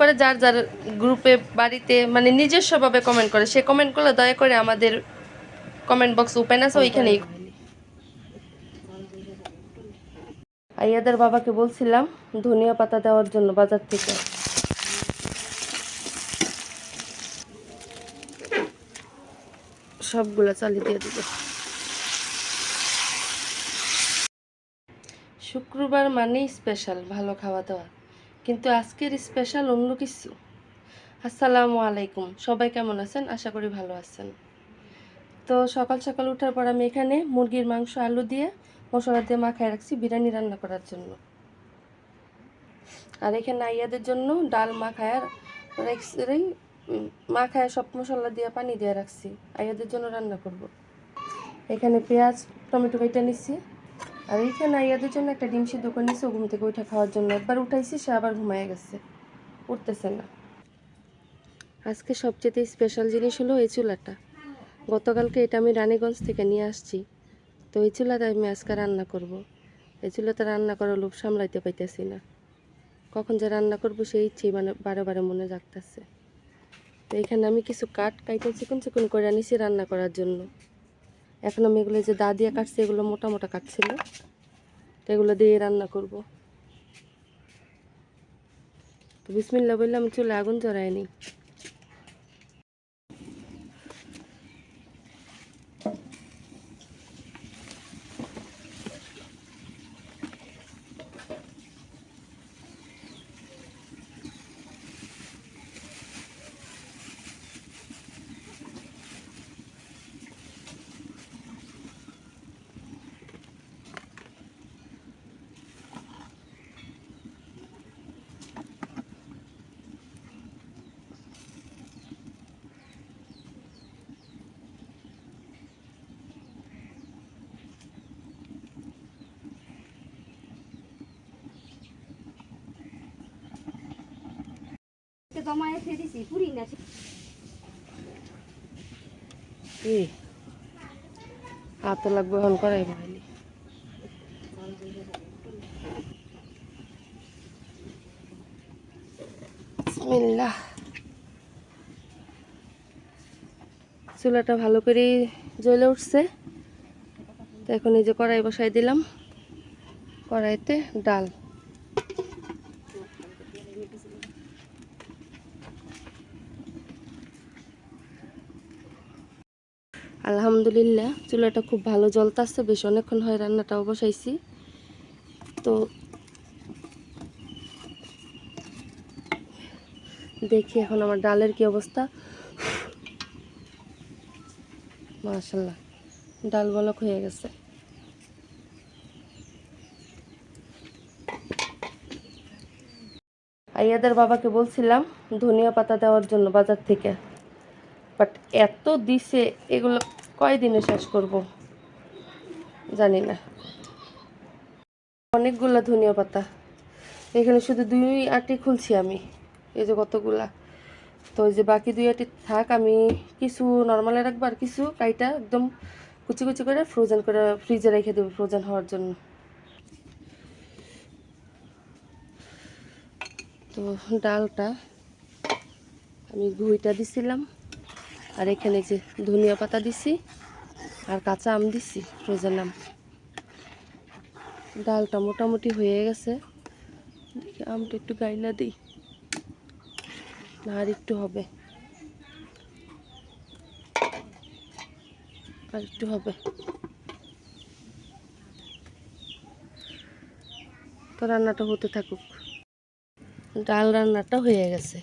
করে যার যার গ্রুপে বাড়িতে মানে নিজস্বভাবে কমেন্ট করে। সে কমেন্ট করলে দয়া করে আমাদের কমেন্ট বক্স ওপেন আছে, ওইখানেই। আইয়াদের বাবাকে বলছিলাম, ধনিয়া পাতা দেওয়ার জন্য বাজার থেকে। সবগুলো চালিয়ে দিয়ে দিবে। শুক্রবার মানেই স্পেশাল ভালো খাওয়া দাওয়া। কিন্তু আজকের স্পেশাল অন্য কিছু। আসসালামু আলাইকুম। সবাই কেমন আছেন? আশা করি ভালো আছেন। তো সকাল সকাল ওঠার পর আমি এখানে মুরগির মাংস আলু দিয়ে মশলা দিয়ে মাখায় রাখছি বিরিয়ানি রান্না করার জন্য। আর এখানে আইয়াদের জন্য ডাল মাখায় উম, মাখায় সব মশলা দিয়ে পানি দিয়ে রাখছি। আইয়াদের জন্য রান্না করব। এখানে পেঁয়াজ টমেটো কেটে নিচ্ছি। আর এইখানে আইয়াদের জন্য একটা ডিম সিদ্ধ করে নিচ্ছি ও ঘুম থেকে উঠে খাওয়ার জন্য। একবার উঠাইছি, সে আবার ঘুমায় গেছে। উঠতেছে না। আজকে সবচেয়ে স্পেশাল জিনিস হলো এই চুলাটা। গতকালকে এটা আমি রানীগঞ্জ থেকে নিয়ে আসছি। তো এই চুলাতে আমি আজকে রান্না করব। এই চুলাতে রান্না করার লোভ সামলাইতে পাইতেছি না। কখন যে রান্না করব, সেই ইচ্ছেই মানে বারে বারে মনে জাগতেছে। তো এখানে আমি কিছু কাঠ কাইটে চিকন চিকন করে আনিছি রান্না করার জন্য। এখন আমি এগুলো যে দা দিয়ে কাটছি, এগুলো মোটা মোটা কাটছিল। এগুলো দিয়ে রান্না করব। তো বিসমিল্লা বললে আমি চুলে আগুন জমায়ে ফেরিছি পুরি না লাগবে এখন করাই ভাইলি বিসমিল্লাহ। চুলাটা ভালো করে জ্বলে উঠছে। তো এখন এই যে কড়াই বসাই দিলাম। কড়াইতে ডাল। আলহামদুলিল্লাহ, চুলাটা খুব ভালো জ্বলতাছে, বেশ অনেকক্ষণ হয় রান্নাটাও বসাইছি। তো দেখি এখন আমার ডালের কি অবস্থা। মাশাল্লাহ ডাল বলক হয়ে গেছে। আইয়াদের বাবাকে বলছিলাম, ধনিয়া পাতা দেওয়ার জন্য বাজার থেকে। বাট এত দিছে, এগুলো কয়দিনে শেষ করব? জানি না। অনেকগুলা ধনিয়া পাতা। এখানে শুধু দুই আটি খুলছি আমি, এই যে কতগুলা। তো যে বাকি দুই আটি থাক, আমি কিছু নর্মালে রাখব আর কিছু কাইটা একদম কুচি কুচি করে ফ্রোজেন করে ফ্রিজে রেখে দেবো ফ্রোজেন হওয়ার জন্য। তো ডালটা আমি ঘুইটা দিছিলাম। আর এখানে যে ধনিয়া পাতা দিছি আর কাঁচা আম দিছি ফ্রোজেন আম ডালটা মোটামুটি হয়ে গেছে। দেখি আমটা একটু গাইলা দিই আর একটু হবে। আর একটু হবে। তো রান্নাটা হতে থাকুক। ডাল রান্নাটা হয়ে গেছে।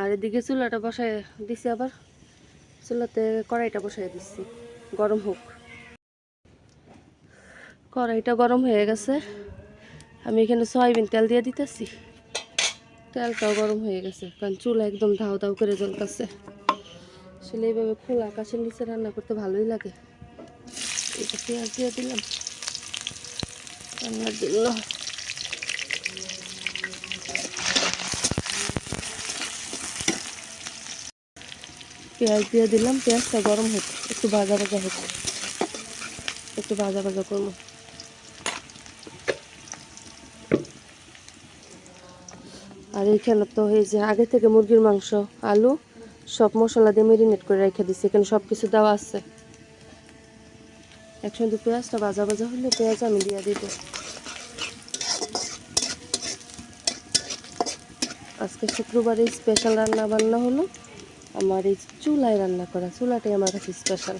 আর এদিকে চুলাটা বসায় দিছি আবার। চুলাতে কড়াইটা বসাই দিচ্ছি। গরম হোক। কড়াইটা গরম হয়ে গেছে। আমি এখানে সয়াবিন তেল দিয়ে দিতেছি। তেলটাও গরম হয়ে গেছে, কারণ চুলা একদম ধাও ধাও করে জ্বলতেছে। আসলে এইভাবে খোলা আকাশের নিচে রান্না করতে ভালোই লাগে। এটা পেঁয়াজ দিয়ে দিলাম। রান্নার জন্য। পেঁয়াজ দিয়ে দিলাম। পেঁয়াজটা গরম হোক, একটু ভাজা ভাজা হোক। একটু ভাজা ভাজা করব। আর এই এইখানে তো এই যে আগে থেকে মুরগির মাংস, আলু সব মশলা দিয়ে মেরিনেট করে রেখে দিচ্ছি এখানে সব কিছু দেওয়া আছে। একসঙ্গে পেঁয়াজটা ভাজা ভাজা হলে পেঁয়াজ আমি দিয়ে দিব। আজকে শুক্রবারে স্পেশাল রান্না বান্না হলো। আমার এই চুলায় রান্না করা চুলাটাই আমার কাছে স্পেশাল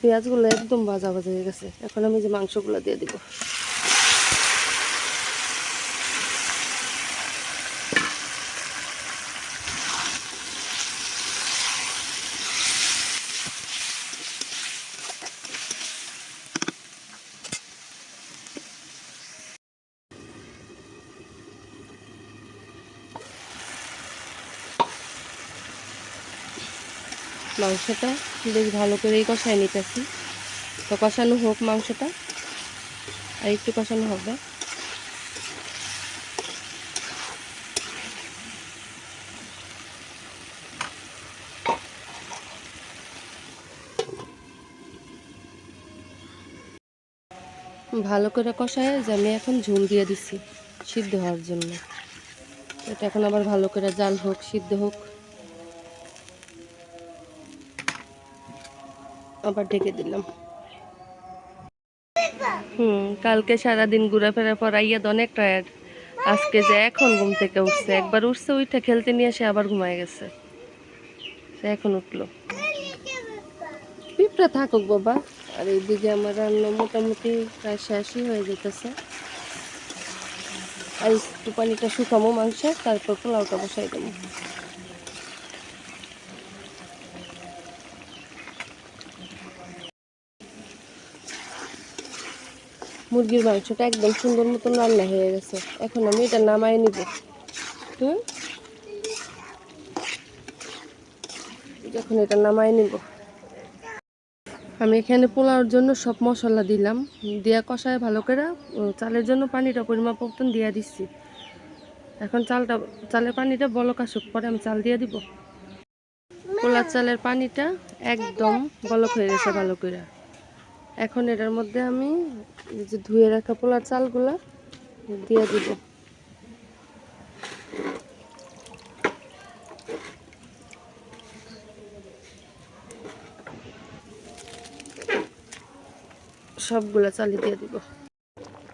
পেঁয়াজগুলো একদম ভাজা ভাজা হয়ে গেছে। এখন আমি যে মাংসগুলো দিয়ে দিব। মাংসটা বেশ ভালো করেই কষায় নিতেছি। তো কষানো হোক মাংসটা, আর একটু কষানো হবে। ভালো করে কষায় যে আমি এখন ঝোল দিয়ে দিচ্ছি সিদ্ধ হওয়ার জন্য। এটা এখন আবার ভালো করে জাল হোক, সিদ্ধ হোক। আবার ঢেকে দিলাম। হুম কালকে সারাদিন ঘোরাফেরা পর আইয়া অনেক টায়ার্ড। আজকে যে এখন ঘুম থেকে উঠছে একবার উঠছে উঠে খেলতে নিয়ে এসে আবার ঘুমায় গেছে। সে এখন উঠল। পিঁপড়া থাকুক বাবা। আর এইদিকে আমার রান্না মোটামুটি প্রায় শেষই হয়ে যেতেছে। আর একটু পানিটা শুকামো মাংসে তারপর পোলাওটা বসাই দেবো। মুরগির মাংসটা একদম সুন্দর মতন রান্না হয়ে গেছে। এখন আমি এটা নামাই নিব। হুম? এখন এটা নামাই নিব। আমি এখানে পোলাওর জন্য সব মশলা দিলাম। দিয়া কষায় ভালো করে চালের জন্য পানিটা পরিমাপ মতন দিয়া দিচ্ছি। এখন চালটা, চালের পানিটা বলক আসুক, পরে আমি চাল দিয়ে দিব। পোলার চালের পানিটা একদম বলক হয়ে গেছে ভালো করে। এখন এটার মধ্যে আমি যে ধুয়ে রাখা পোলার চালগুলা দিয়ে দিব। সবগুলা চালি দিয়ে দিব।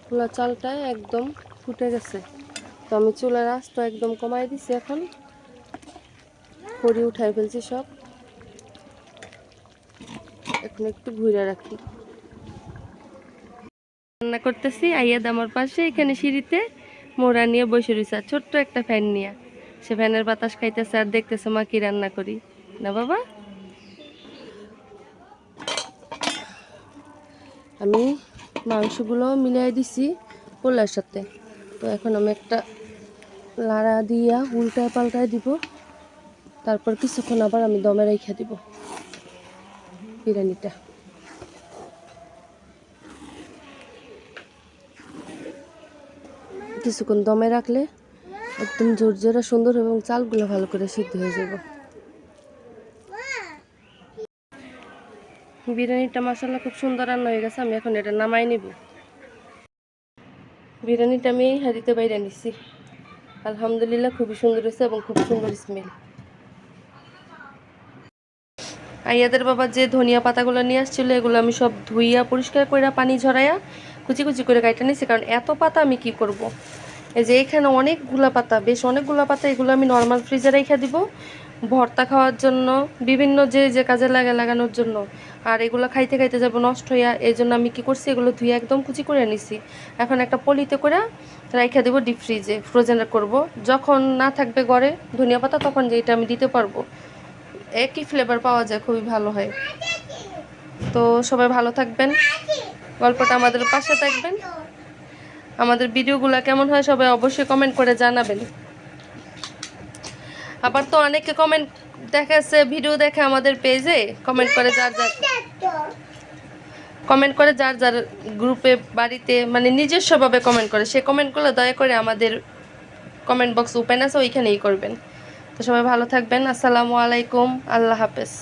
পোলার চালটা একদম ফুটে গেছে। তো আমি চুলার আঁচটা একদম কমাই দিছি এখন। খড়ি উঠাই ফেলছি সব। এখন একটু ঘুরে রাখি। রান্না করতেছি আইয়া আমার পাশে, এখানে সিঁড়িতে মোড়া নিয়ে বসে রয়েছে ছোট্ট একটা ফ্যান নিয়ে। সে ফ্যানের বাতাস খাইতেছে আর দেখতেছে মা কি রান্না করি। না বাবা? আমি মাংসগুলো মিলাই দিছি পোলার সাথে। তো এখন আমি একটা লাড়া দিয়া উল্টায় পাল্টায় দিব। তারপর কিছুক্ষণ আবার আমি দমে রেখে দিব। বিরিয়ানিটা। কিছুক্ষণ দমে রাখলে একদম জোর ঝরঝরা সুন্দর এবং চালগুলো ভালো করে সিদ্ধ হয়ে যাব। বিরিয়ানিটা মশলা খুব সুন্দর রান্না হয়ে গেছে, আমি এখন এটা নামাই নিব। বিরিয়ানিটা আমি হাঁড়িতে বাইরে নিছি। আলহামদুলিল্লাহ খুবই সুন্দর হয়েছে এবং খুব সুন্দর স্মেল আইয়াদের বাবা যে ধনিয়া পাতাগুলো নিয়ে আসছিল, এগুলো আমি সব ধুইয়া পরিষ্কার করে পানি ঝরাইয়া কুচি কুচি করে কাইটা নিছি, কারণ এত পাতা আমি কি করব। এই যে এখানে অনেকগুলা পাতা বেশ অনেকগুলা পাতা এগুলো আমি নর্মাল ফ্রিজে রেখে দিব। ভর্তা খাওয়ার জন্য, বিভিন্ন যে যে কাজে লাগে, লাগানোর জন্য। আর এগুলো খাইতে খাইতে যাব নষ্ট হইয়া এই জন্য আমি কি করছি, এগুলো ধুয়ে একদম কুচি করে নিছি। এখন একটা পলিতে করে রেখে দেবো ডিপ ফ্রিজে ফ্রোজেন করব। যখন না থাকবে ঘরে ধনিয়া পাতা, তখন যে এটা আমি দিতে পারব। একই ফ্লেভার পাওয়া যায়, খুবই ভালো হয়। তো সবাই ভালো থাকবেন। গল্পটা আমাদের পাশে থাকবেন। আমাদের ভিডিওগুলো কেমন হয় সবাই অবশ্যই কমেন্ট করে জানাবেন। আবার তো অনেকে কমেন্ট দেখাচ্ছে ভিডিও দেখে আমাদের পেজে কমেন্ট করে যার যার কমেন্ট করে যার যার গ্রুপে বাড়িতে মানে নিজস্বভাবে কমেন্ট করে। সে কমেন্টগুলো দয়া করে আমাদের কমেন্ট বক্স ওপেন আছে, ওইখানেই করবেন। তো সবাই ভালো থাকবেন। আসসালামু আলাইকুম। আল্লাহ হাফেজ।